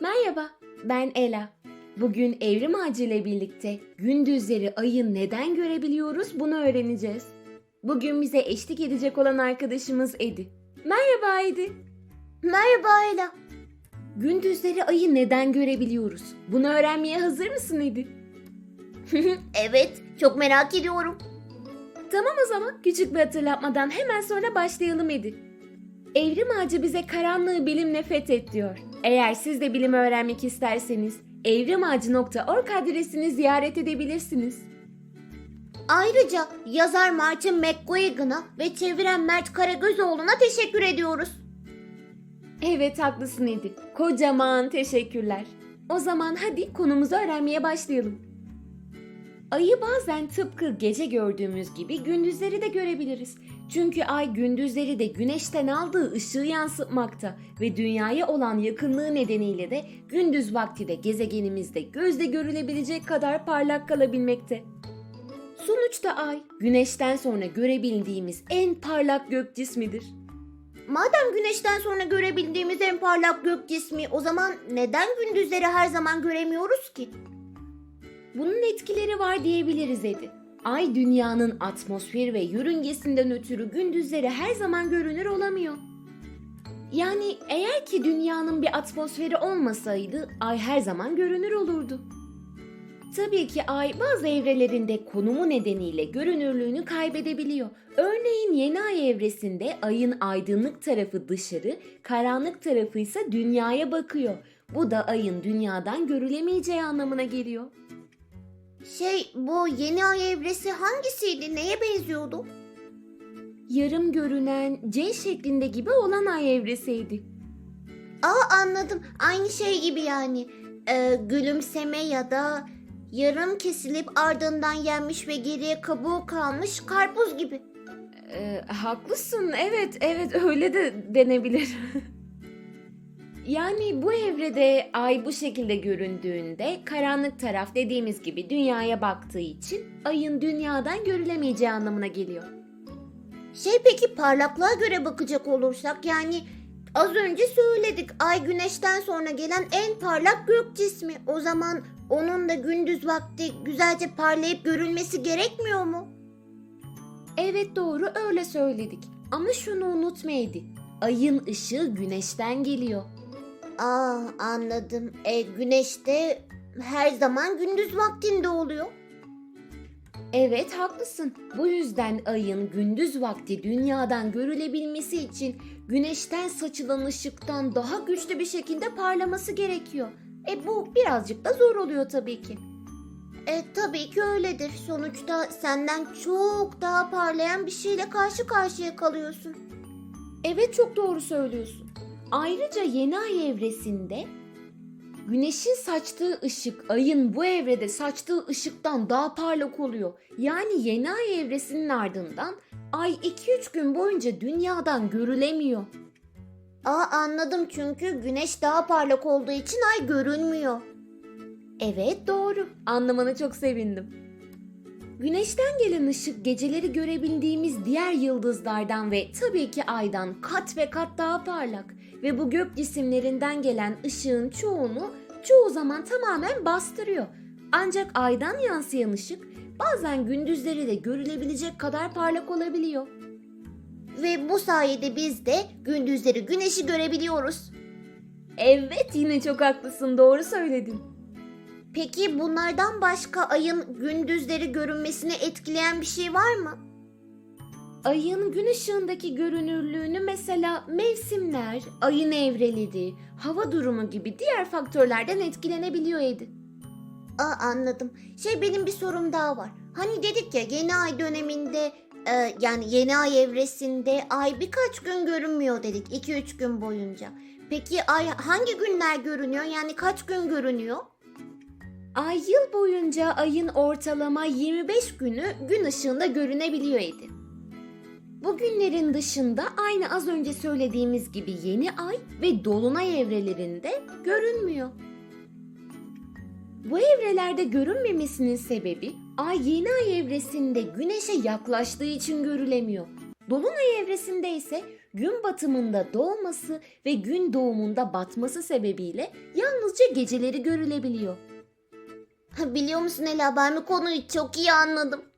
Merhaba, ben Ela. Bugün Evrim Ağacı ile birlikte gündüzleri ayı neden görebiliyoruz bunu öğreneceğiz. Bugün bize eşlik edecek olan arkadaşımız Edi. Merhaba Edi. Merhaba Ela. Gündüzleri ayı neden görebiliyoruz? Bunu öğrenmeye hazır mısın Edi? evet, çok merak ediyorum. Tamam o zaman küçük bir hatırlatmadan hemen sonra başlayalım Edi. Evrim Ağacı bize karanlığı bilimle fethet diyor. Eğer siz de bilim öğrenmek isterseniz evrimağacı.org adresini ziyaret edebilirsiniz. Ayrıca yazar Martin McGuigan'a ve çeviren Mert Karagözoğlu'na teşekkür ediyoruz. Evet haklısın Edi. Kocaman teşekkürler. O zaman hadi konumuzu öğrenmeye başlayalım. Ayı bazen tıpkı gece gördüğümüz gibi gündüzleri de görebiliriz. Çünkü ay gündüzleri de güneşten aldığı ışığı yansıtmakta ve dünyaya olan yakınlığı nedeniyle de gündüz vakti de gezegenimizde gözle görülebilecek kadar parlak kalabilmekte. Sonuçta ay güneşten sonra görebildiğimiz en parlak gök cismidir. Madem güneşten sonra görebildiğimiz en parlak gök cismi o zaman neden gündüzleri her zaman göremiyoruz ki? Bunun etkileri var diyebiliriz Edi. Ay dünyanın atmosferi ve yörüngesinden ötürü gündüzleri her zaman görünür olamıyor. Yani eğer ki dünyanın bir atmosferi olmasaydı ay her zaman görünür olurdu. Tabii ki ay bazı evrelerinde konumu nedeniyle görünürlüğünü kaybedebiliyor. Örneğin yeni ay evresinde ayın aydınlık tarafı dışarı, karanlık tarafı ise dünyaya bakıyor. Bu da ayın dünyadan görülemeyeceği anlamına geliyor. Şey bu yeni ay evresi hangisiydi? Neye benziyordu? yarım görünen C şeklinde gibi olan ay evresiydi. Aa anladım. Aynı şey gibi yani. Ee, gülümseme ya da yarım kesilip ardından yenmiş ve geriye kabuğu kalmış karpuz gibi. Ee, haklısın, evet, evet öyle de denebilir. yani bu evrede ay bu şekilde göründüğünde karanlık taraf dediğimiz gibi dünyaya baktığı için ayın dünyadan görülemeyeceği anlamına geliyor. Şey peki parlaklığa göre bakacak olursak yani az önce söyledik ay güneşten sonra gelen en parlak gök cismi. O zaman onun da gündüz vakti güzelce parlayıp görülmesi gerekmiyor mu? Evet doğru öyle söyledik. Ama şunu unutmaydı. Ayın ışığı güneşten geliyor. Aa anladım. E, güneş de her zaman gündüz vaktinde oluyor. Evet haklısın. Bu yüzden ayın gündüz vakti dünyadan görülebilmesi için güneşten saçılan ışıktan daha güçlü bir şekilde parlaması gerekiyor. E bu birazcık da zor oluyor tabii ki. E tabii ki öyledir. Sonuçta senden çok daha parlayan bir şeyle karşı karşıya kalıyorsun. Evet çok doğru söylüyorsun. Ayrıca yeni ay evresinde güneşin saçtığı ışık ayın bu evrede saçtığı ışıktan daha parlak oluyor. Yani yeni ay evresinin ardından ay 2-3 gün boyunca dünyadan görülemiyor. Aa anladım çünkü güneş daha parlak olduğu için ay görünmüyor. Evet doğru. Anlamana çok sevindim. Güneşten gelen ışık geceleri görebildiğimiz diğer yıldızlardan ve tabii ki aydan kat ve kat daha parlak ve bu gök cisimlerinden gelen ışığın çoğunu çoğu zaman tamamen bastırıyor. Ancak aydan yansıyan ışık bazen gündüzleri de görülebilecek kadar parlak olabiliyor. Ve bu sayede biz de gündüzleri güneşi görebiliyoruz. Evet yine çok haklısın doğru söyledin. Peki bunlardan başka ayın gündüzleri görünmesini etkileyen bir şey var mı? Ayın gün ışığındaki görünürlüğünü mesela mevsimler, ayın evreleri, hava durumu gibi diğer faktörlerden etkilenebiliyor Edi. Aa anladım. Şey benim bir sorum daha var. Hani dedik ya yeni ay döneminde e, yani yeni ay evresinde ay birkaç gün görünmüyor dedik 2-3 gün boyunca. Peki ay hangi günler görünüyor? Yani kaç gün görünüyor? Ay yıl boyunca ayın ortalama 25 günü gün ışığında görünebiliyor Edi. Bu günlerin dışında aynı az önce söylediğimiz gibi yeni ay ve dolunay evrelerinde görünmüyor. Bu evrelerde görünmemesinin sebebi ay yeni ay evresinde güneşe yaklaştığı için görülemiyor. Dolunay evresinde ise gün batımında doğması ve gün doğumunda batması sebebiyle yalnızca geceleri görülebiliyor. Biliyor musun Ela ben bu konuyu çok iyi anladım.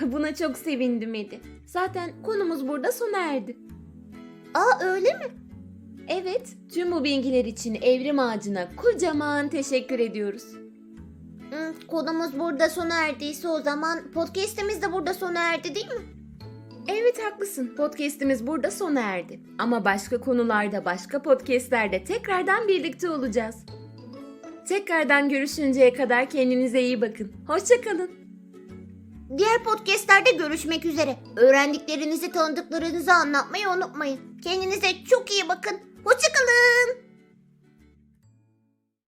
Buna çok sevindim Edi. Zaten konumuz burada sona erdi. Aa öyle mi? Evet, tüm bu bilgiler için Evrim Ağacı'na kocaman teşekkür ediyoruz. Hı, konumuz burada sona erdiyse o zaman podcast'imiz de burada sona erdi değil mi? Evet haklısın. Podcast'imiz burada sona erdi. Ama başka konularda, başka podcast'lerde tekrardan birlikte olacağız. Tekrardan görüşünceye kadar kendinize iyi bakın. Hoşçakalın. Diğer podcastlerde görüşmek üzere. Öğrendiklerinizi tanıdıklarınızı anlatmayı unutmayın. Kendinize çok iyi bakın. Hoşçakalın.